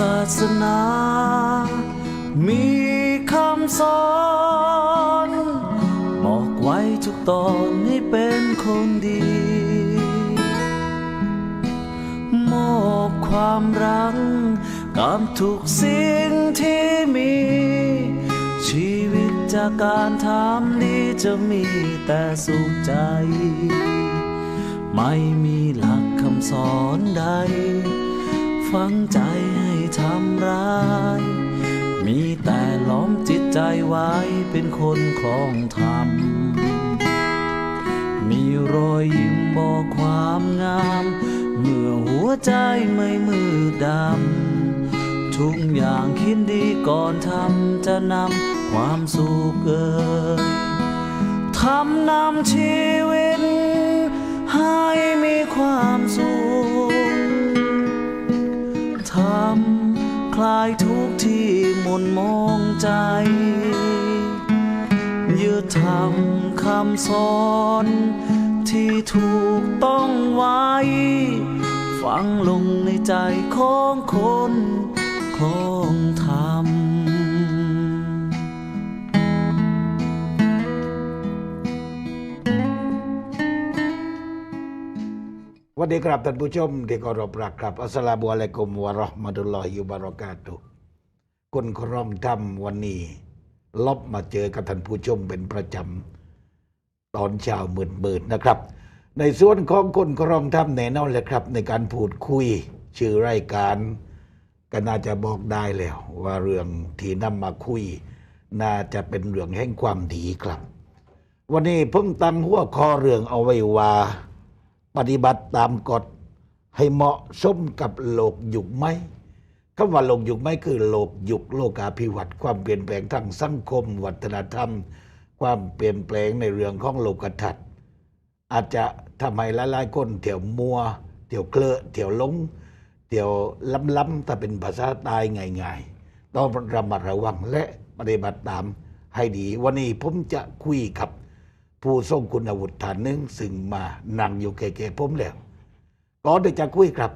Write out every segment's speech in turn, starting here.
ศาสนา มีคำสอนบอกไว้ทุกตอนให้เป็นคนดี มอบความรักกับทุกสิ่งที่มี ชีวิตจากการทำดีจะมีแต่สุขใจ ไม่มีหลักคำสอนใด ฝังใจำร้าย มีแต่ล้อมจิตใจไว้เป็นคนคลองธรรม มีรอยยิ้มบอกความงาม เมื่อหัวใจไม่มืดดำ ทุกอย่างคิดดีก่อนทำจะนำความสุขเอ่ยทำนำชีวิตให้มีความสุขทำ ลายทุกที่มนมองใจ ยืดทำคำสอนที่ถูกต้องไว้ ฝังลงในใจของคนของธรรม วัสดีครับท่านผู้ชมที่เคารพรักครับอัสสลามุอะลัยกุมวะราะห์มะตุลลอฮิวะบารอกาตุคนครองธรรมวันนี้ลบมาเจอกับท่านผู้ชมเป็นประจำตอนเช้ามืดๆนะครับ ในส่วนของคนครองธรรมแน่นอนเลยครับ ในการพูดคุยชื่อรายการ ก็น่าจะบอกได้แล้ว ว่าเรื่องที่นำมาคุย น่าจะเป็นเรื่องแห่งความดีครับ วันนี้เพิ่งตั้งหัวข้อเรื่องเอาไว้ว่า ปฏิบัติตามกฎให้เหมาะสมกับโลกยุคไหมคำว่าโลกยุคไหมคือโลกยุคโลกาภิวัตน์ความเปลี่ยนแปลงทางสังคม วัฒนธรรม ความเปลี่ยนแปลงในเรื่องของโลกทัศน์อาจจะทำให้หลายๆคนเที่ยวมัวเที่ยวเคลอะเที่ยวลงเที่ยวล้ำๆถ้าเป็นภาษาใตายง่ายๆ ต้องระมัดระวังและปฏิบัติตามให้ดี วันนี้ผมจะคุยกับ ผู้ทรงคุณวุฒิฐานหนึ่งซึ่งมานั่งอยู่แก่ๆผมแล้วก่อนที่จะคุยครับ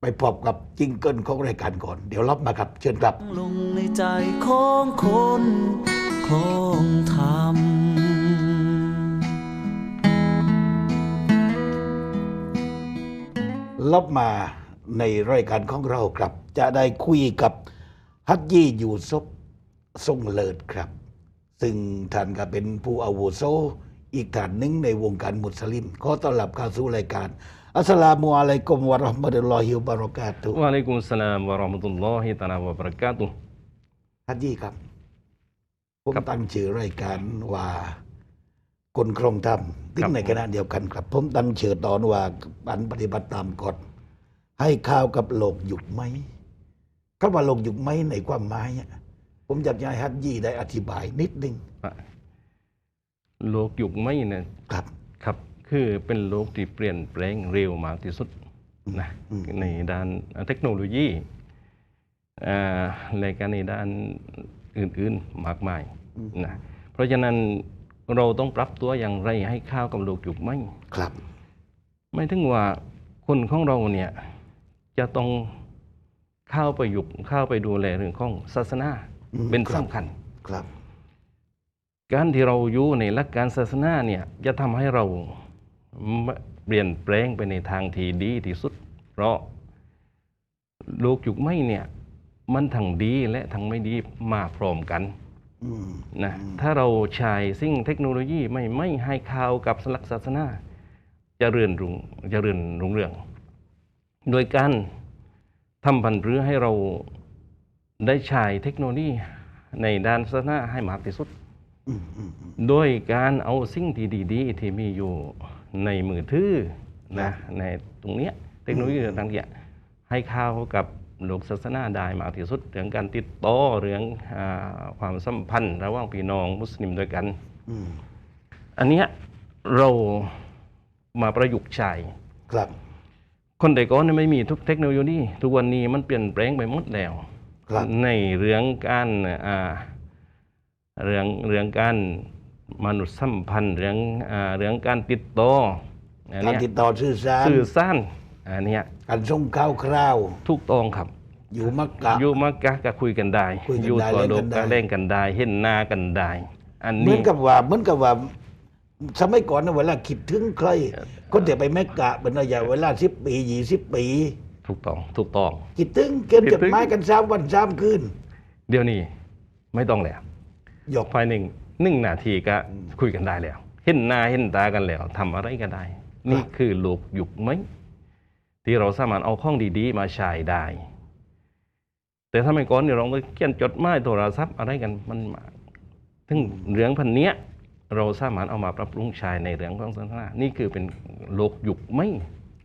ไปพบกับจิงเกิลของรายการก่อน เดี๋ยวรับมาครับ เชิญครับ ลงในใจของคนของธรรมรับมาในรายการของเราครับ จะได้คุยกับฮัจยี่ยูซุปทรงเลิศครับ ซึ่งท่านก็เป็นผู้อาวุโสอีกท่านหนึ่งในวงการมุสลิมขอต้อนรับเข้าสู่รายการอัสสลามุอะลัยกุมวะเราะห์มะตุลลอฮิวะบารอกาตุฮ์ Waalaikumsalam warahmatullahi taala wabarakatuh. ฮัจยี่ครับผมครับตั้งชื่อรายการว่าคนครองธรรมซึ่ครังบในขณะเดียวกันครับ ผมตั้งชื่อตอนว่าปันปฏิบัติตามกฎให้ข้าวกับโลกยุคไหมคำว่าโลกยุคไหมในความหมายอะ ผมอยากจะให้ฮัจยี่ได้อธิบายนิดนึงโลกยุคใหม่เนี่ยครับครับ คือเป็นโลกที่เปลี่ยนแปลงเร็วมากที่สุดนะอืมในด้านเทคโนโลยีอ่าและการในด้านอื่นๆมากมายนะเพราะฉะนั้นเราต้องปรับตัวอย่างไรให้เข้ากับโลกยุคใหม่ครับ ไม่ถึงว่าคนของเราเนี่ยจะต้องเข้าไปยุคเข้าไปดูแลเรื่องของศาสนาอืม เป็นครับสำคัญครับ การที่เราอยู่ในหลักการศาสนาเนี่ยจะทำให้เราไม่เปลี่ยนแปลงไปในทางที่ดีที่สุด เพราะโลกยุคใหม่เนี่ย มันทั้งดีและทั้งไม่ดีมาพร้อมกันอืมนะถ้าเราใช้สิ่งเทคโนโลยีไม่ไม่ให้ข่าวกับหลักศาสนาเจะเรือนรุ่งเจะเรือนรุ่งเรือง โดยการทำพันธุ์รือให้เรา ได้ใช้เทคโนโลยีในด้านศาสนาให้มากที่สุดอืมอืมอืมโดยการเอาสิ่งที่ดีๆที่มีอยู่ในมือถือนะในตรงเนี้ยเทคโนโลยีต่างๆเนี่ยให้เข้ากับโลกศาสนาได้มากที่สุด เรื่องการติดต่อเรื่องอาความสัมพันธ์ระหว่างพี่น้องมุสลิมด้วยกันอืมอันเนี้ยเรามาประยุกต์ใช้ครับ คนแต่ก่อนเนี่ยไม่มีทุกเทคโนโลยีทุกวันนี้มันเปลี่ยนแปลงไปหมดแล้วครับ ในเรื่องการอ่าเรื่องเรื่องการมนุษยสัมพันธ์เรื่องอ่าเรื่องการติดต่ออันการเนี้ยติดต่อสื่อสารสื่อสารอันเนี้ยการส่งข่าวคราวถูกต้องครับ อยู่มักกะอยู่มักกะก็คุยกันได้คุยกันได้อยู่ตัวโลกเล่นกันได้ก็เล่นกันได้ เห็นหน้ากันได้อันเหมืนี้อนกับว่าเหมือนกับว่าสมัยก่อนนะเวลาคิดถึงใครคนเดียวไปแมกกะเป็นระยะเวลาสิบปียี่สิบปี ถูกต้องถูกต้องคิดถึงเกินคิดถึจงดหมายกันสามวันสามคืน เดี๋ยวนี้ไม่ต้องแล้วหยกภายหนึ่งหนึ่งนาทีก็คุยกันได้แล้ว เห็นหน้าเห็นตากันแล้วทำอะไรก็ได้ นี่คือโลกยุคไหมที่เราสามารถเอาข้องดีๆ มาใช้ได้ แต่ถ้าไม่ก่อนเนี่ยเราก็เขียนจดหมายโทรศัพท์อะไรกันมันมาถึงเรื่องพันเนี้ยเราสามารถเอามาปรับปรุงใช้ในเรื่องของศาสนานี่คือเป็นโลกยุคไหม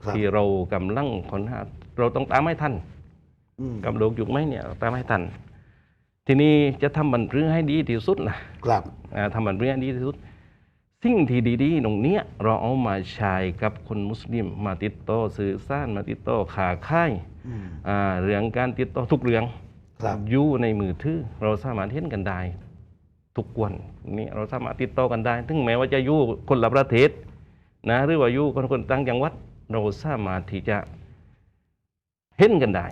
ครับที่เรากำลังค้นหา เราต้องตามให้ทันอืมกับโลกยุคไหมเนี่ยตามให้ทัน ทีนี้จะทำบันเรื่องให้ดีที่สุดนะครับอ่าทำบันเรื่องให้ดีที่สุด สิ่งที่ดีๆตรงเนี้ยเราเอามาใช้กับคนมุสลิม มาติดต่อสื่อสารมาติดต่อขาค่ายอืมอ่าเรื่องการติดต่อทุกเรื่องครับอยู่ในมือถือเราสามารถเห็นกันได้ทุกวันนี่เราสามารถติดต่อกันได้ ถึงแม้ว่าจะอยู่คนละประเทศนะหรือว่าอยู่คนคนต่างจังหวัด เราสามารถที่จะ เห็นกันได้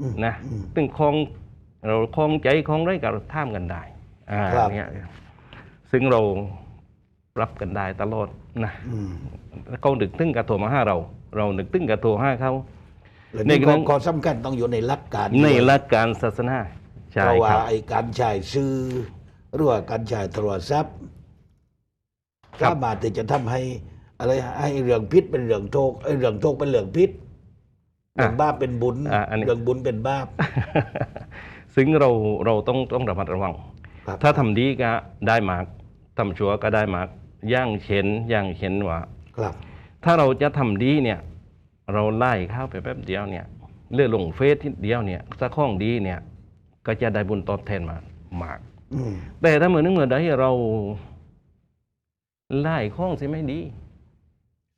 อืมนะอืมซึ่งคลองเราคลองใจคลองไรกับท่ามกันได้อ่าครับเนี่ยซึ่งเรารับกันได้ตลอดนะอืมเขานึกถึงกระโทรมาห้าเรา เรานึกถึงกระโทรห้าเขาแล้วในนี่เรื่ข้อองข้อสำคัญต้องอยู่ในหลักการ ในด้วยหลักการศาสนาใช่เพราะว่าครับไอ้การใช้ซื้อหรือว่าการใช้โทรศัพท์สามารถที่จะทำให้อะไรให้เรื่องพิษเป็นเรื่องโทกไอ้เรื่องโทกเป็นเรื่องพิษ เรื่องบ้าปเป็นบุญอะอันนี้เรื่องบุญเป็นบาปซึ่งเราเราต้องต้องระมัดระวังครับถ้าทำดีก็ได้มากทำชั่วก็ได้มากย่างเข็นย่างเข็นว่าครับ ถ้าเราจะทำดีเนี่ย เราไล่เข้าไปแป๊บเดียวเนี่ยเลื่อนลงเฟซทีเดียวเนี่ยสักข้องดีเนี่ย ก็จะได้บุญตอบแทนมามากอืมแต่ถ้าเมื่อนึงเมื่อใดเราไล่ข้องที่ไม่ดี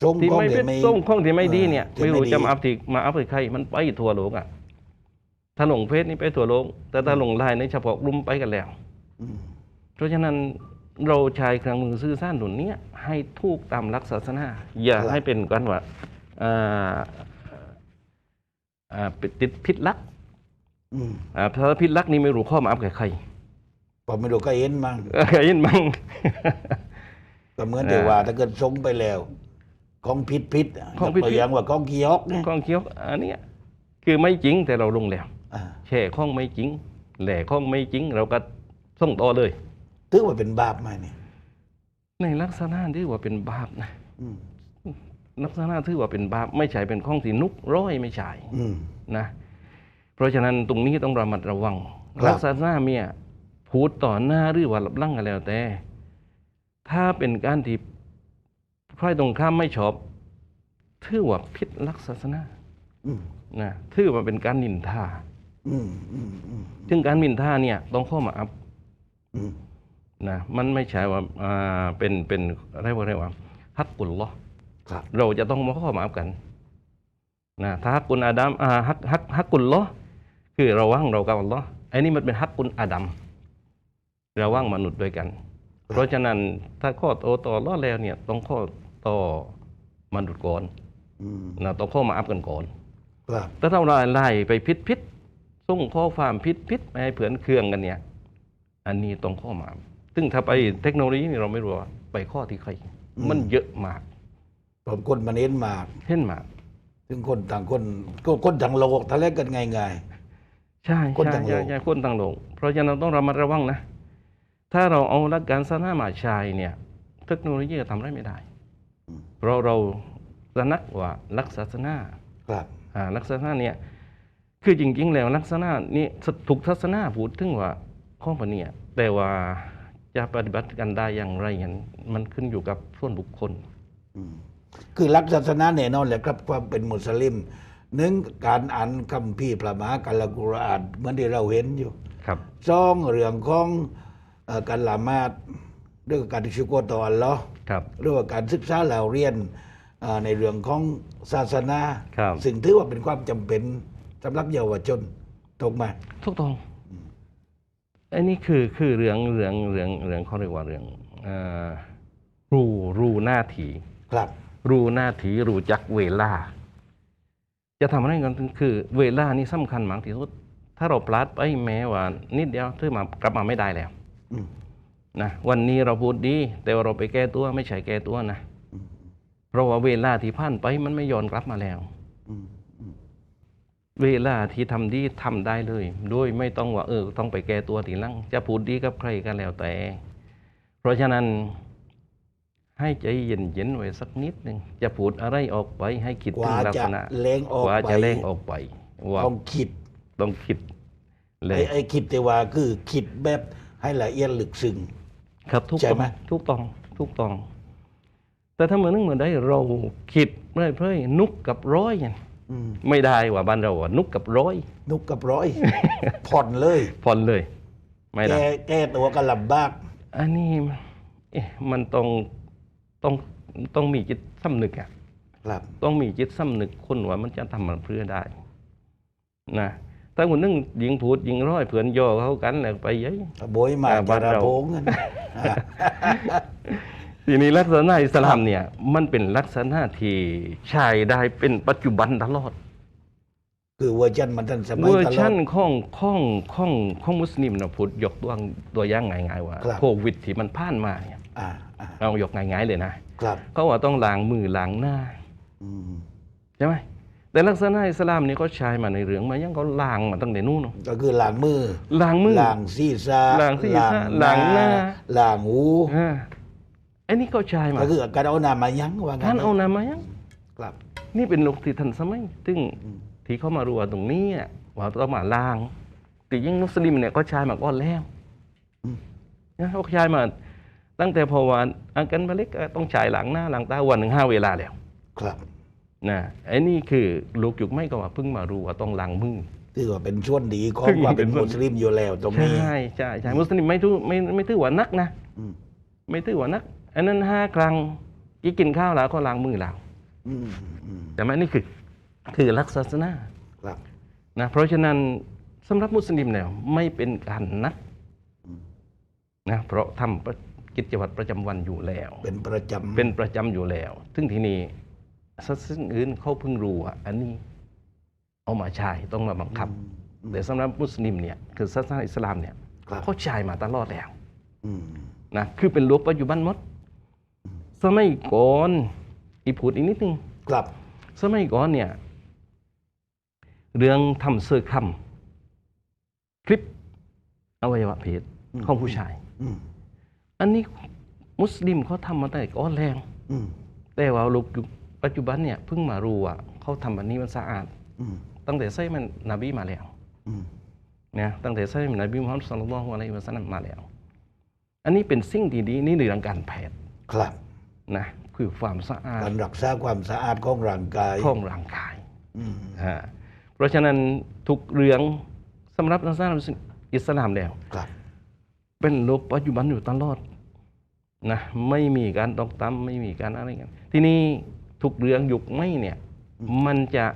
ทรงที่ของไม่เดี๋เป็ยวนไม่ส่งข้องที่ไม่ดีเนี่ยที่ไม่รู้ดีจะมาอัพที่มาอัพให้ใครมันไปทั่วโลกอะถ้าลงเฟซนี่ไปทั่วโลก แต่ถ้าลงไลน์ในเฉพาะกลุ่มไปกันแล้ว อืมเพราะฉะนั้นเราใช้เครื่องมือสื่อสารตัวเนี้ยให้ถูกตามหลักศาสนาอย่าให้เป็นกันว่าอ่าอ่าติดพิษลักอืมอ่าถ้าพิษลักนี่ไม่รู้ข้อมาอัพกับใครพอไม่รู้ก็เห็นมั้งเออใครยินมั้ง ก็เหมือนเดี๋ยวว่าถ้าเกิดทรงไปแล้ว ของพิษพิษของผิดยกตัวอย่างว่าของกียอกเนี่ยข้องเคี้ยวอันเนี้ยคือไม่จริงแต่เราลงแล้วอ่าแช่ข้องไม่จริง แหล่ข้องไม่จริง เราก็ส่งต่อเลยถือว่าเป็นบาปไหมเนี่ยในลักษณะที่ว่าเป็นบาปนะอืมลักษณะที่ว่าเป็นบาปไม่ใช่เป็นข้องที่นุกร้อยไม่ใช่อืมนะ เพราะฉะนั้นตรงนี้ต้องระมัดระวังครับลักษณะเมียพูดต่อหน้าหรือว่าหลับหลังกันแล้วแต่ ถ้าเป็นการที่ ใครตรงข้ามไม่ชอบถือว่าผิดลักษณะอืมนะถือว่าเป็นการนินทาอืมอืมอืมซึ่งการนินทาเนี่ย ต้องเข้ามาอัพอืมนะมันไม่ใช่ว่าอ่าเป็นเป็นอะไรว่าอะไรว่าฮักกุลลอฮ์ครับเราจะต้องมาข้อมาอัพกันนะถ้าฮักกุลอาดัมอ่าฮักฮักฮักกุลลอฮ์คือระหว่างเรากับอัลลอฮ์ไอ้นี่มันเป็นฮักกุลอาดัมระหว่างมนุษย์ด้วยกัน เพราะฉะนั้นถ้าข้อโตต่ออัลลอฮ์แล้วเนี่ย ต้องข้อ ต่อมนุษย์ก่อนอืมนะต้องข้อมาอัพกันก่อนครับถ้าเราไล่ไปพิษพิษส่งข้อความพิษพิษไปให้เผื่อนเครื่องกันเนี่ย อันนี้ต้องข้อมาซึ่งถ้าไปเทคโนโลยีนี่เราไม่รู้ว่าไปข้อที่ใคร มันเยอะมากผมคนมันเน้นมากเห็นมากถึงคนต่างคนก็คนต่างโลกทะเลาะกันง่ายใช่คนใช่ต่างโลใช่กใช่คนต่างโลก เพราะฉะนั้นต้องระมัดระวังนะ ถ้าเราเอาหลักการศาสนามาใช้เนี่ย เทคโนโลยีจะทำอะไรไม่ได้ เพราะเราตระหนักว่าหลักศาสนาๆครับอ่าลักษณะเนี่ยคือจริงๆแล้วลักษณะนี้ถูกทัศนาพูดถึงว่าข้อปเนี่ยแต่ว่าจะปฏิบัติกันได้อย่างไรนั้นมันขึ้นอยู่กับส่วนบุคคลอืมคือหลักศาสนาแน่นอนแหละครับความเป็นมุสลิมหนึ่งการอ่านคัมภีร์พระมหากัลกุรอานเหมือนที่เราเห็นอยู่ ครับสองเรื่องของเอ่อการละหมาดเรื่องการชุกรต่ออัลลอฮ์ครับ เรื่องการศึกษาเราเรียนเอ่อในเรื่องของศาสนาครับสิ่งถือว่าเป็นความจำเป็นสำหรับเยาวชนถูกไหมถูกต้องอันนี้คือคือเรื่องเรื่องเรื่องเรื่องเขาเรียกว่าเรื่องเอ่อรู้รู้หน้าที่ครับ รู้หน้าที่รู้จักเวลา จะทำอะไรกันคือ เวลานี่สำคัญมากที่สุดถ้าเราพลาดไปแม้ว่านิดเดียวถือมากลับมาไม่ได้แล้วอืม นะวันนี้เราพูดดี แต่ว่าเราไปแก้ตัวไม่ใช่แก้ตัวนะเพราะว่าเวลาที่ผ่านไปมันไม่ย้อนกลับมาแล้วอืมเวลาที่ทำดีทำได้เลย โดยไม่ต้องว่าเออ ต้องไปแก้ตัวทีหลัง จะพูดดีกับใครก็แล้วแต่ เพราะฉะนั้นให้ใจเย็นๆไว้สักนิดหนึ่งจะพูดอะไรออกไป ให้คิดกถึว่างลักจะษณะเล้งออกกว่าไปจะเล่งออกไปว่าต้องคิดต้องคิดเลไอ้ยไอ้คิดแต่ว่าคือคิดแบบให้ละเอียดลึกซึ้ง ครับทุกใช่ต้องไหมทุกต้องทุกต้อง แต่ถ้าเหมือนนึงเหมือนได้เราคิดเรื่อยเพื่อนุกกับร้อยเนี่ยอืมไม่ได้ว่าบ้านเราว่านุกกับร้อย นุกกับร้อย ผ่อนเลย ผ่อนเลย ไม่ได้แก้แก้ตัวก็ลำบากอันนี้เอ๊ะมันต้องต้องต้องมีจิตสำนึกอะครับต้องมีจิตสำนึกคนว่ามันจะทำมันเพื่อได้ นะ ถ้าคนนึงยิงพูดยิงร้อยเผื่อนย่อเขากันแล้วไปยัยโบยมาอ่าบ้านจะระเราโพงนั่นอ่าทีนี้ลักษณะอิสลามเนี่ย มันเป็นลักษณะที่ใช้ได้เป็นปัจจุบันตลอด คือเวอร์ชันมันทันสมัยเวอร์ตลอชัดนของของของของมุสลิมนะพูดยกตัวอย่างตัวอย่างง่ายๆว่าครับโควิดที่มันผ่านมาเนี่ยอ่าอ่าเอายกง่ายๆเลยนะครับเขาว่าต้องล้างมือล้างหน้าอืมใช่ไหม แต่ลักษณะอิสลามนี่เขาใช้มาในเรื่องมายังเขาล้างมาตั้งแต่นู้นเนอะก็คือล้างมือล้างมือล้างศีรษะล้างศีรษะล้างหน้าล้างหูอ่าไอ้นี่เขาใช้มาก็คือการเอาน้ำมายั้งว่างั้ท่านนเอานามายังครับ นี่เป็นโลกที่ทันสมัยซึ่งอืมที่เขามารู้ว่าตรงนี้อะว่าต้องมาล้างแต่ยิ่งมุสลิมเนี่ยก็ใช้มาก่อนแล้วนะเขาใช้มาตั้งแต่พอวันอาการบาเล็กก็ต้องใช้หลังหน้าหลังตาวันหนึ่งห้าเวลาแล้ว ครับ นะไอ้นี่คือลูกยุคไม่ก็ว่าเพิ่งมารู้ว่าต้องล้างมือ ถือว่าเป็นส่วนดีของซึ่งความเป็นเป็นส่วนมุสลิมอยู่แล้วตรงนี้ ใช่ใช่ใช่มุสลิมไม่ถือไม่ไม่ถือว่านักนะอืมไม่ถือว่านัก อันนั้นห้าครั้งกี่กินข้าวแล้วก็ล้างมือแล้วอืมอืมแต่ไหมนี่คือ คือลักษณะครับนะเพราะฉะนั้นสำหรับมุสลิมเนี่ยไม่เป็นการนักนะเพราะทำประกิจวัตรประจำวันอยู่แล้ว เป็นประจำเป็นประจำอยู่แล้ว ซึ่งทีนี้ ศาสนาอื่นเขาเพิ่งรู้ว่าอันนี้เอามาใช้ต้องมาบังคับแต่สำหรับมุสลิมเนี่ยคือศาสนาอิสลามเนี่ยครับเขาใช้มาตลอดแล้วอืมนะคือเป็นโลกปัจจุบันหมด สมัยก่อนอีกพูดอีกนิดนึงครับ สมัยก่อนเนี่ย เรื่องทำเสื้อคำคลิปอวัยวะเพศของผู้ชายอืมอันนี้มุสลิมเขาทำมาตั้งแต่ก่อนแล้วอืมแต่ว่าลูกยุค ปัจจุบันเนี่ยเพิ่งมารู้ว่าเขาทำอันนี้มันสะอาด อืมตั้งแต่ใส่มันนบีมาแล้วอืมนะตั้งแต่ใส่มันนบีมุฮัมมัดศ็อลลัลลอฮุอะลัยฮิวะซัลลัมมาแล้ว อันนี้เป็นสิ่งที่ดีนี่ในเรื่องการแพทย์ครับนะคือความสะอาดการรักษาความสะอาดของร่างกายของร่างกายอืมฮะเพราะฉะนั้นทุกเรื่องสำหรับศาสนาอิสลามแล้ว ครับ เป็นโลกปัจจุบันอยู่ตลอดนะไม่มีการตอกต่ำไม่มีการอะไรกัน ทีนี้ ทุกเรื่องยุคไม่เนี่ยมันจะ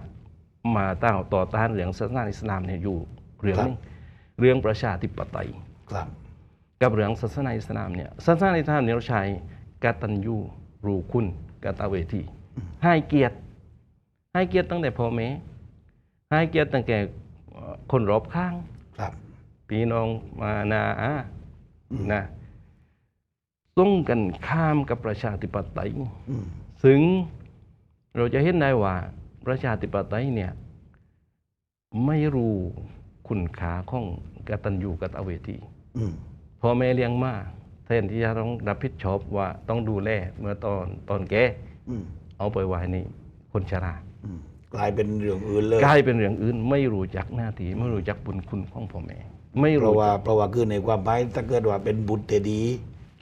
มาต้านต่อต้านเรื่องศาสนาอิสลามเนี่ยอยู่เรื่องหนึงเรื่องประชาธิปไตยครับกับเรื่องศาสนาอิสลามเนี่ยศาสนาอิสลามเนี่ยเราใช้กตัญญูรู้คุณกตเวทีให้เกียรติ ให้เกียรติตั้งแต่พ่อแม่ให้เกียรติตั้งแต่เอ่อคนรอบข้างครับพี่น้องมานาอานะต้องกันข้ามกับประชาธิปไตยอืมซึ่ง เราจะเห็นได้ว่าประชาธิปไตยเนี่ยไม่รู้คุณค่าของกตัญญูกตเวทีอืมพ่อแม่เลี้ยงมาแทนที่จะต้องรับผิดชอบว่าต้องดูแลเมื่อตอนตอนแก่อืมเอาไปไว้ในคนชราอืมกลายเป็นเรื่องอื่นเลยกลายเป็นเรื่องอื่น ไม่รู้จักหน้าที่ไม่รู้จักบุญคุณของพ่อแม่ไม่เพรู้ราะว่าจักเพราะว่าคือในความหมายถ้าเกิดว่าเป็นบุตรที่ดี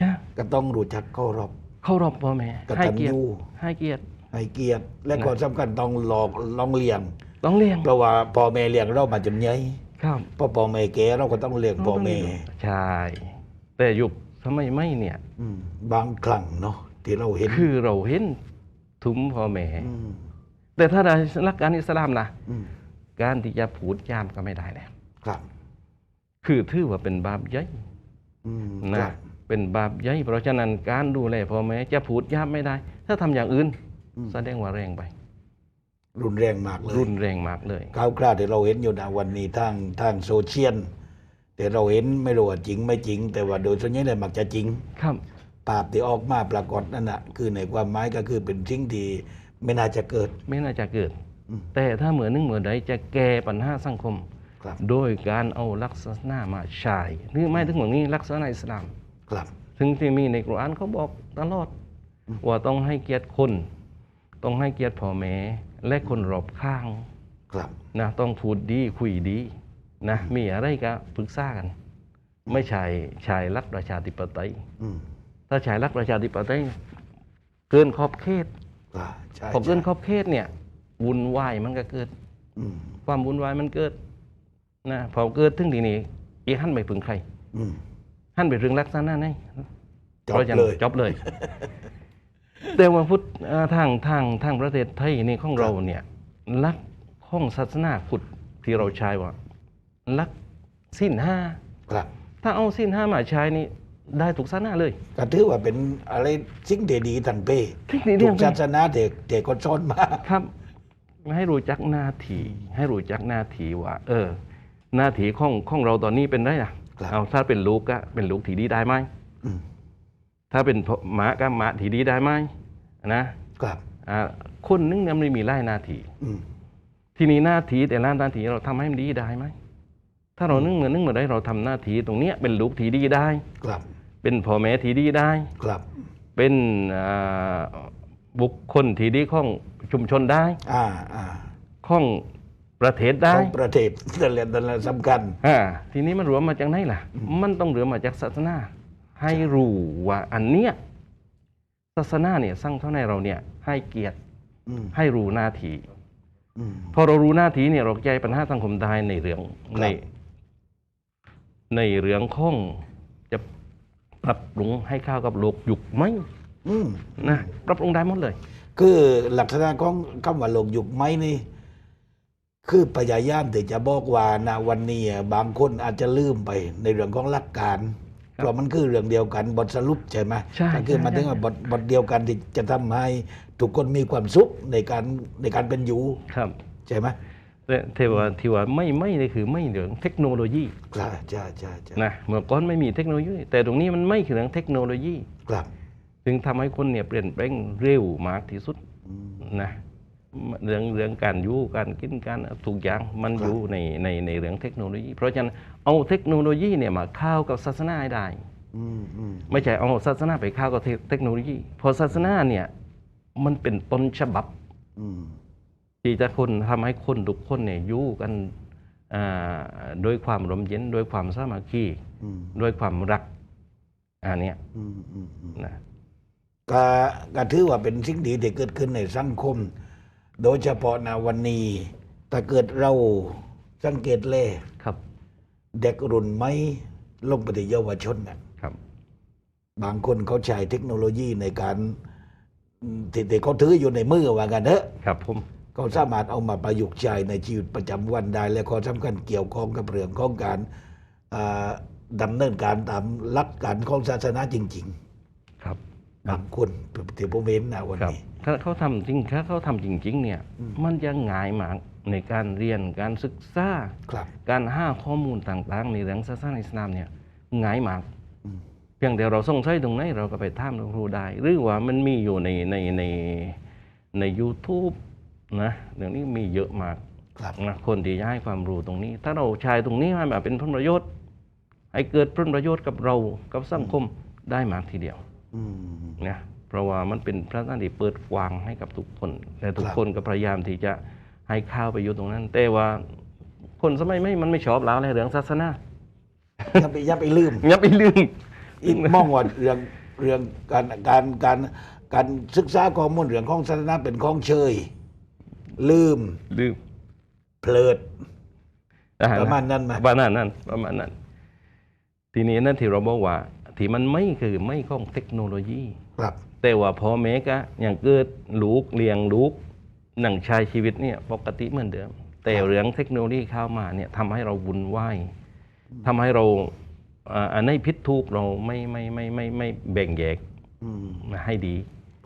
นะก็ต้องรู้จักเคารพเคารพพ่อแม่กตัญญูให้เกียรติให้เกียรติ ให้เกียรติและก็สำคัญต้องหลอกลองเลี้ยง ต้องเลี้ยงเพราะว่าพ่อแม่เลี้ยงเรามาจนใหญ่ครับพอพ่อแม่แก่เราก็ต้องเลี้ยงพ่อแม่ใช่แต่ยุคสมัยไม่เนี่ยอืมบางครั้งเนาะที่เราเห็น คือเราเห็นทุมพ่อแม่มแต่ถ้าในหลักการอิสลามนะอืมการที่จะพูดยามก็ไม่ได้แล้วครับ คือถือว่าเป็นบาปใหญ่อืมคนะรับเป็นบาปใหญ่เพราะฉะนั้นการดูแลพ่อแม่จะพูดยามไม่ได้ ถ้าทำอย่างอื่น แสดงว่าแรงไป รุนแรงมากเลยรุนแรงมากเลยข่าวคราวที่เราเห็นอยู่นะวันนี้ทางทางโซเชียลแต่เราเห็นไม่รู้ว่าจริงไม่จริง แต่ว่าโดยส่วนใหญ่เลยมักจะจริง ครับภาพที่ออกมาปรากฏนั่นนะคือในความหมายก็คือเป็นสิ่งที่ไม่น่าจะเกิด ไม่น่าจะเกิดอืมแต่ถ้าเหมือนนึงเหมือนใดจะแก้ปัญหาสังคมครับโดยการเอาลักษณะมาใช้หรือไม่ถึงแบบนี้ลักษณะอิสลามครับถึงที่มีในกุรอานเขาบอกตลอด ว่าต้องให้เกียรติคน ต้องให้เกียรติพ่อแม่และคนรอบข้างครับนะต้องพูดดีคุยดีนะมีอะไรก็ปรึกษากัน ไม่ใช่ชายรักประชาธิปไตยอืมถ้าชายรักประชาธิปไตยเกินขอบเขตอ่าใช่พอเกินใช่ขอบเขตเนี่ยวุ่นวายมันก็เกิดอืมความวุ่นวายมันเกิดนะพอเกิดถึงทีนี้อีกหันไปพึงใครอืมหันไปถึงลักษณะไหนจบพราะฉะนั้นเลยจบเลย แต่ว่าพุทธเอ่อทางทางทางประเทศไทยนี่ของเราเนี่ยลักข้องศาสนาพุทธที่เราใช้ว่าลักสิ้นห้าครับ ถ้าเอาสิ้นห้ามาใช้นี่ได้ถูกศาสนาเลย ก็ถือว่าเป็นอะไรสิ่งที่ดีทันเป้สิ่งที่ดีทุกศาสนาเด็กเด็กก็สอนมาครับ ให้รู้จักหน้าที่ให้รู้จักหน้าที่ว่า เออ หน้าที่ของของเราตอนนี้เป็นไรล่ะครับเอาถ้าเป็นลูกก็เป็นลูกที่ดีได้ไหมอืมถ้าเป็นพ่อหมาก็หมาที่ดีได้ไหม นะครับอ่าคนนึงเนี่ยมันมีไล่หน้าที่อืมทีนี้หน้าที่แต่ละหน้าที่เราทำให้มันดีได้ไหมถ้าเรานึกเหมือนนึกเหมือนได้เราทำหน้าที่ตรงเนี้ยเป็นลูกที่ดีได้ ครับ เป็นพ่อแม่ที่ดีได้ ครับ เป็นอ่าบุคคลที่ดีของชุมชนได้ อ่าอ่าของประเทศได้ของประเทศนั่นแหละนั่นแหละสำคัญอ่าทีนี้มันรวมมาจากไหนล่ะ มันต้องรวมมาจากศาสนาให้รู้ว่าอันเนี้ย ศาสนาเนี่ยสร้างเท่าในเราเนี่ยให้เกียรติอืมให้รู้หน้าที่อืมพอเรารู้หน้าที่เนี่ยเราแก้ปัญหาสังคมได้ในเรื่องครับใน ในเรื่องของจะปรับปรุงให้เข้ากับโลกยุคไหมอืมนะปรับปรุงได้หมดเลย คือลักษณะของคำว่าโลกยุคไหมนี่คือพยายามที่จะบอกว่าณวันนี้อะบางคนอาจจะลืมไปในเรื่องของหลักการครับ เพราะมันคือเรื่องเดียวกันบทสรุปใช่ไหมใช่ก็คือใช่มันถึงใช่ว่าบทบทเดียวกันที่จะทำให้ทุกคนมีความสุขในการในการเป็นอยู่ครับใช่ไหมแต่เทว่าที่ว่าไม่ไม่นี่คือไม่เรื่องเทคโนโลยีใช่ใช่ใช่ใช่นะเมื่อก่อนไม่มีเทคโนโลยี แต่ตรงนี้มันไม่คือเรื่องเทคโนโลยีครับถึงทำให้คนเนี่ยเปลี่ยนแปลงเร็วมากที่สุดอืมนะ เรื่องเรื่องการอยู่การกินการทุกอย่างมันครับอยู่ในในในเรื่องเทคโนโลยี เพราะฉะนั้นเอาเทคโนโลยีเนี่ยมาเข้ากับศาสนาให้ได้อืมอืมไม่ใช่เอาศาสนาไปเข้ากับเทเทคโนโลยีเพราะศาสนาเนี่ยมันเป็นต้นฉบับอืมที่จะคนทำให้คนทุกคนเนี่ยอยู่กันอ่าโดยความร่มเย็นโดยความสามัคคีอืมด้วยความรักอันเนี้ยอืมอืมอืมนะก็ก็ถือว่าเป็นสิ่งดีที่เกิดขึ้นในสังคม โดยเฉพาะในวันนี้ ถ้าเกิดเราสังเกตเลยครับ เด็กรุ่นไม่ลงไปที่เยาวชนน่ะครับ บางคนเขาใช้เทคโนโลยีในการอืมที่ที่เขาถืออยู่ในมือว่ากันเถอะครับผมเขาสามารถเอามาประยุกต์ใช้ในชีวิตประจำวันได้ และข้อสำคัญเกี่ยวข้องกับเรื่องของการอ่าดำเนินการตามหลักการของศาสนาจริงครับๆบางคนที่ผมเห็นนะวันครับนี้ ถ้าเขาทำจริงถ้าเขาทำจริง ๆ เนี่ยมันจะง่ายมากในการเรียนการศึกษา ครับ การหาข้อมูลต่างๆ ในเรื่องศาสนาอิสลามเนี่ยง่ายมาก อืม เพียงแต่เราสงสัยตรงไหนเราก็ไปถามครูได้ หรือว่ามันมีอยู่ในในในใน YouTube นะเรื่องนี้มีเยอะมากครับ นะคนที่จะให้ความรู้ตรงนี้ ถ้าเราใช้ตรงนี้ให้มาเป็นผลประโยชน์ ให้เกิดผลประโยชน์กับเรากับสังคมได้มากทีเดียวอืม นะ เพราะว่ามันเป็นพระท่านที่เปิดกว้างให้กับทุกคน แต่ทุกครับคนก็พยายามที่จะให้ข้าวไปอยู่ตรงนั้น แต่ว่าคนสมัยไม่มันไม่ชอบแล้วในเรื่องศาสนาอย่าไปอย่าไปลืมอย่าไปลืมอีกมองว่าเรื่องเรื่องการการการการศึกษาข้อมูลเรื่องของศาสนาเป็นของเชย ลืมลืมเพลิดอ่ประมาณนั้นไหมประมาณนั้นประมาณนั้น ทีนี้นั่นที่เราบอกว่าที่มันไม่คือไม่ของเทคโนโลยี ครับ แต่ว่าพอแม้ก็อย่างเกิดลูกเลี้ยงลูกหนังชายชีวิตเนี่ยปกติเหมือนเดิม แต่เรื่องเทคโนโลยีเข้ามาเนี่ยทำให้เราวุ่นวายทำให้เราอ่าอันไหนผิดถูกเราไม่ไม่ไม่ไม่ไม่แบ่งแยกอืมให้ดี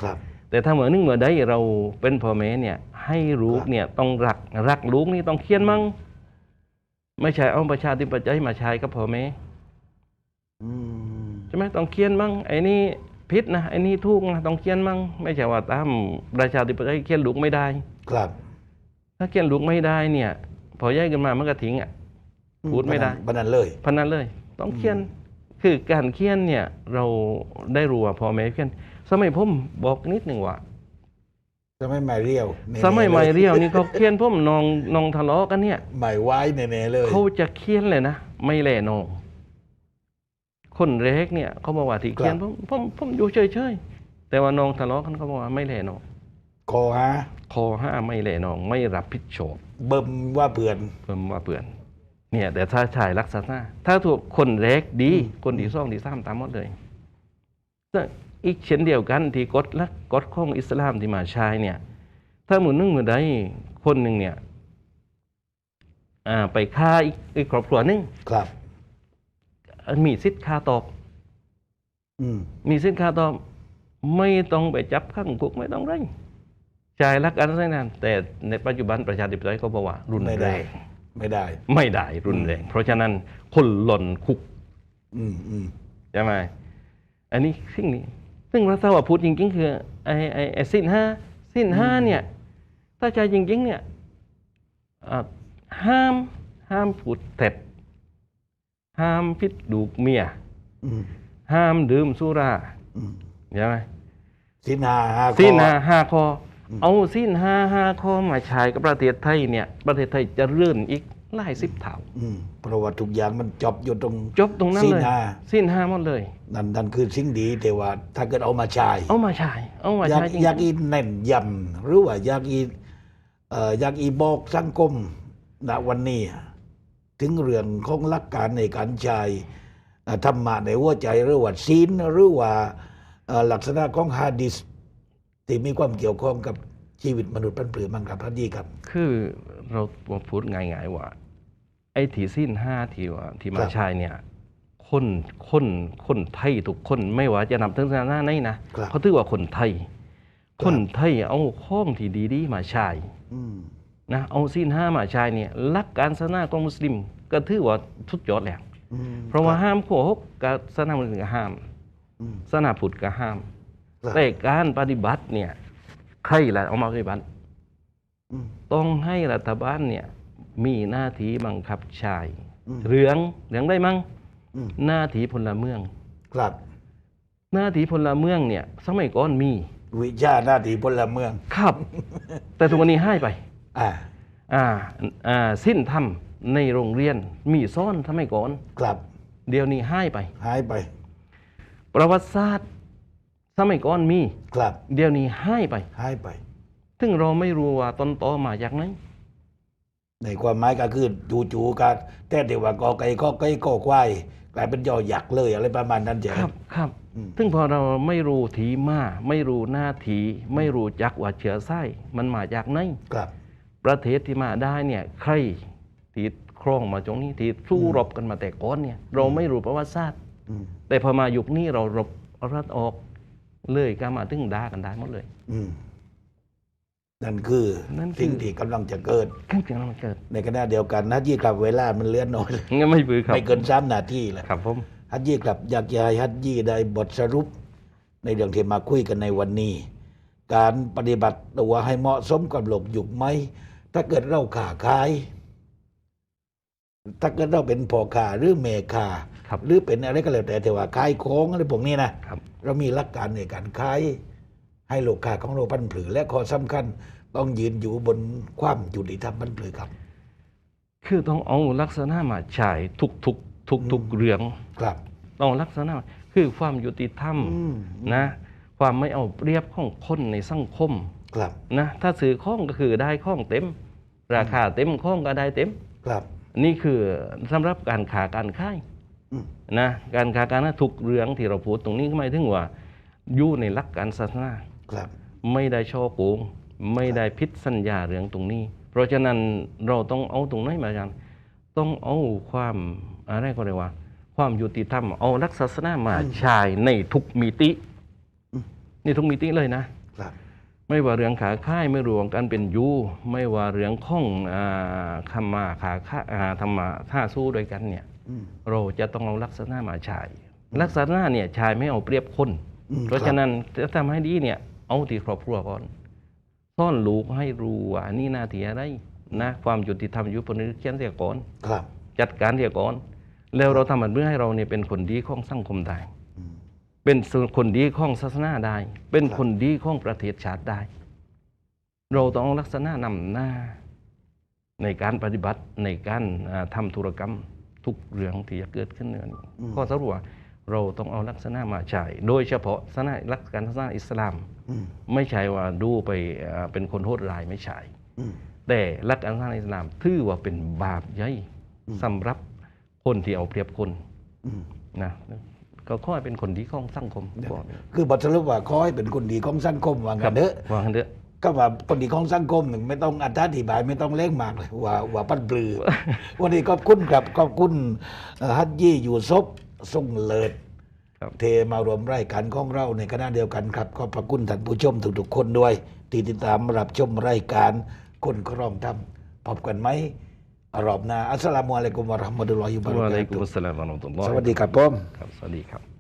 ครับ แต่ถ้าเมื่อนึงเมื่อใดเราเป็นพ่อแม่เนี่ย ให้ลูกเนี่ยต้องรักรักลูกนี่ต้องเคียนมั่งไม่ใช่เอาประชาธิปไตยมาใช้กับพ่อแม่อืมใช่ไหมต้องเคียนมั่งไอ้นี่ ผิดนะไอ้นี่ถูกนะต้องเคียนมั่งไม่ใช่ว่าตามประชาธิปไตยเคียนลูกไม่ได้ ครับ ถ้าเคียนลูกไม่ได้เนี่ย พอแยกกันมามันก็ทิ้งอะพูดไม่ได้บันนั้นเลยพนันเลย ต้องเคียน คือการเคียนเนี่ย เราได้รู้ว่าพ่อแม่เคียนสมัยผมบอกนิดหนึ่งว่าจะไม่ไม่เรียวแน่ๆสมัยใหม่ลเรียวนี่เขาเคียนผมนองนองทะเลาะกันเนี่ยใหม่ไว้แน่ๆเลยเขาจะเคียนเลยนะไม่แลนอง คนเล็กเนี่ยเขาบอกว่าที่เคียนผมผมผมอยู่เฉยๆแต่ว่านองทะเลาะกันเขาบอกว่าไม่แลนองคอฮะคอห้าไม่แลนองไม่รับผิดชอบเบิ่มว่าเผื่อนเพิ่มว่าเปื่อนเนี่ยแต่ถ้าชายรักษาหน้า ถ้าถูกคนเล็กดีคนที่ซ่องที่ซ้ำตามหมดเลยซึ่งอีกเช่นเดียวกันที่กฎและกฎของอิสลามที่มาใช้เนี่ย ถ้าหมู่นึงหมู่ใดคนหนึ่งเนี่ยอ่าไปฆ่าอีกอีกครอบครัวหนึงครับ มีสิทธิ์ฆ่าตอบอืมมีสิทธิ์ฆ่าตอบ ไม่ต้องไปจับข้างคุกไม่ต้องไรชายรักกันซะนั้นแต่ในปัจจุบันประชาธิปไตยเขาบอกว่า รุนไม่แรได้งไม่ได้ ไม่ได้รุนแรง เพราะฉะนั้นคนหล่นคุกอืมอืมใช่ไหมอันนี้สิ่งนี้ ซึ่งพระเจ้าว่าพูดจริงๆ คือไอ้ไอ้ไอ้สิ้นห้าสิ้นห้าเนี่ย ถ้าใจจริงๆเนี่ยอ่าห้ามห้ามพูดเท็จ ห้ามพิษดูกเมียอืมห้ามดื่มสุราอืมใช่ไหมสินหาห้าข้อสิ้นห้าห้าข้ออเอาสิ้นห้าห้าข้อมาใช้กับประเทศไทยเนี่ย ประเทศไทยจะเลื่อนอีกหลายสิบเท่าอืมเพราะว่าทุกอย่างมันจบอยู่ตรงจบตรงนั้นสิ้นเลยห้าสิ้นห้าหมดเลย นั่นนั่นคือสิ่งดีแต่ว่า ถ้าเกิดเอามาใช้เอามาใช้เอามาอยากใช้จริงอยากอีเน่นยำหรือว่าอยากอีเอ่ออยากอีบอกสังคมณวันนี้ ถึงเรื่องของหลักการในการใช้เอ่อธรรมะในหัวใจหรือว่าศีลหรือว่าเอ่อลักษณะของฮะดิษที่มีความเกี่ยวข้องกับชีวิตมนุษย์พันธุ์ผือมั้งครับพระดีครับ คือเราพูดง่ายๆว่า ไอ้ที่สิ้นห้าที่ว่าที่คมารับใช้เนี่ยคนคนคนไทยทุกคนไม่ว่าจะนำถึงศาสนาไหนนะครับเขาถือว่าคนไทย คนไทยเอาข้องที่ดีๆมาใช้อืม นะเอาสิ้นห้ามาใช้เนี่ยหลักการศาสนาของมุสลิม ก็ถือว่าทุดยอดแล้วอืมเพราะว่าห้ามโกหกกับศาสนามุสลิมก็ห้ามอืมศาสนาพุทธก็ห้ามครับแต่การปฏิบัติเนี่ยใครล่ะเอามาปฏิบัติอืมต้องให้รัฐบาลเนี่ยมีหน้าที่บังคับใช้อืมเหลืองเหลืองได้มั้งอืมหน้าที่พลเมือง ครับหน้าที่พลเมืองเนี่ย สมัยก่อนมี วิชาหน้าที่พลเมือง ครับ แต่ทุกวันนี้ให้ไป อ่าอ่าอ่าสิ้นธรรมในโรงเรียนมีซ่อนสมัยก่อน ครับเดี๋ยวนี้ให้ไป หายไป ประวัติศาสตร์สมัยก่อนมี ครับเดี๋ยวนี้ให้ไป หายไป ซึ่งเราไม่รู้ว่าต้นตอมาจากไหน ในความหมายก็คือจู่ๆกันแต่เดี๋ยวว่ากอไก่ข้อไก่ข้อควายกลายเป็นยอหยักเลยอะไรประมาณนั้นเจ๋ครับครับ อืม ซึ่งพอเราไม่รู้ทีมา ไม่รู้หน้าที ไม่รู้จักว่าเชื้อไส้มันมาจากไหน ครับ ประเทศที่มาได้เนี่ยใครที่ครองมาตรงนี้ที่สู้รบกันมาแต่ก่อนเนี่ย เราไม่รู้ประวัติศาสตร์อืมแต่พอมายุคนี้เรารบรัดออกเลยก็มาถึงด่ากันได้หมดเลยอืมนั่นคือนั่นคือสิ่งที่กำลังจะเกิดขึ้นถึงมันเกิด ในขณะเดียวกันฮัจยี่กลับเวลามันเลื่อนน้อยงั้นไม่ปือครับไม่เกินสามนาทีแหละครับผมฮัจยี่กลับอยากยายฮัจยี่ได้บทสรุป ในเรื่องที่มาคุยกันในวันนี้ การปฏิบัติตัวให้เหมาะสมกับโลกยุคไหม ถ้าเกิดเราขาขาย ถ้าเกิดเราเป็นพ่อค้าหรือแม่ค้าครับหรือเป็นอะไรก็แล้วแต่แต่ว่าขายของอะไรพวกนี้นะครับเรามีหลักการในการขายให้ลูกค้าของเราพันผือและข้อสำคัญต้องยืนอยู่บนความยุติธรรมพันผือครับ คือต้องเอาลักษณะมาใช้ทุกทุกทุกทุกๆเรื่องครับต้องลักษณะคือความยุติธรรมอืมนะ ความไม่เอาเปรียบของคนในสังคม ครับนะถ้าซื้อข้องก็คือได้ข้องเต็ม ราคาเต็มข้องก็ได้เต็ม ครับ นี่คือสำหรับการขาการค่ายอืมนะการขาการนะทุกเรื่องที่เราพูดตรงนี้ก็หมายถึงว่าอยู่ในหลักการศาสนาครับ ไม่ได้ช่อโกงไม่ได้พิษสัญญาเรื่องตรงนี้ เพราะฉะนั้นเราต้องเอาตรงไหนมาจังต้องเอาความอะไรก็เรียกว่า ความยุติธรรมเอาหลักศาสนามาใช้ในทุกมิติอืมในทุกมิติเลยนะครับ ไม่ว่าเรื่องขาค่ายไม่รวงการเป็นอยูไม่ว่าเรื่องข้องอ่าคำมาขาค่าอ่าทำมาท่าสู้ด้วยกันเนี่ยอืมเราจะต้องเอาลักษณะมาใช้ลักษณะเนี่ยใช้ไม่เอาเปรียบคนอืมเพราะครับฉะนั้นจะทำให้ดีเนี่ย เอาที่ครอบครัวก่อนซ่อนลูกให้รู้ว่านี่หน้าที่อะไรนะความยุติธรรมอยู่บนเขียนเสียก่อนครับจัดการเสียก่อนแล้วเราทำมันเพื่อให้เราเนี่ยเป็นคนดีของสังคมได้อืม เป็นคนดีของศาสนาได้ เป็นครับคนดีของประเทศชาติได้ เราต้องเอาลักษณะนำหน้า ในการปฏิบัติในการอ่าทำธุรกรรมทุกเรื่องที่จะเกิดขึ้นเนี่ยข้อสรุปว่าเราต้องเอาลักษณะมาใช้โดยเฉพาะศาสนาลักษณะศาสนาอิสลามอืมไม่ใช่ว่าดูไปอ่าเป็นคนโหดร้ายไม่ใช่อืมแต่หลักการศาสนาอิสลามถือว่าเป็นบาปใหญ่สำหรับคนที่เอาเปรียบคนอืมนะ ก็ขอให้เป็นคนดีของสังคมก่อนคือบทสรุปว่าขอให้เป็นคนดีของสังคมว่างันเด้อวางกันเถอะก็ว่าคนดีของสังคมหนึ่งไม่ต้องอธิบายไม่ต้องเล่งมากเลยว่าว่าปั้นปลือ วันนี้ขอบคุณครับขอบคุณเอ่อฮัจยี่อยู่ซบทรงเลิศครับเทมารวมรายการของเราในคณะเดียวกันครับขอบพระคุณท่านผู้ชมทุกๆคนด้วยที่ติดตามรับชมรายการคนครองธรรมพบกันไหม รอบหน้าอัสสลามุอะลัยกุมวะเราะห์มะตุลลอฮิวะบะเราะวะอะลัยกากุตุมุสสลามวะเราะห์มะตุลลอฮ์สวัสดีครับผมครับสวัสดีครับ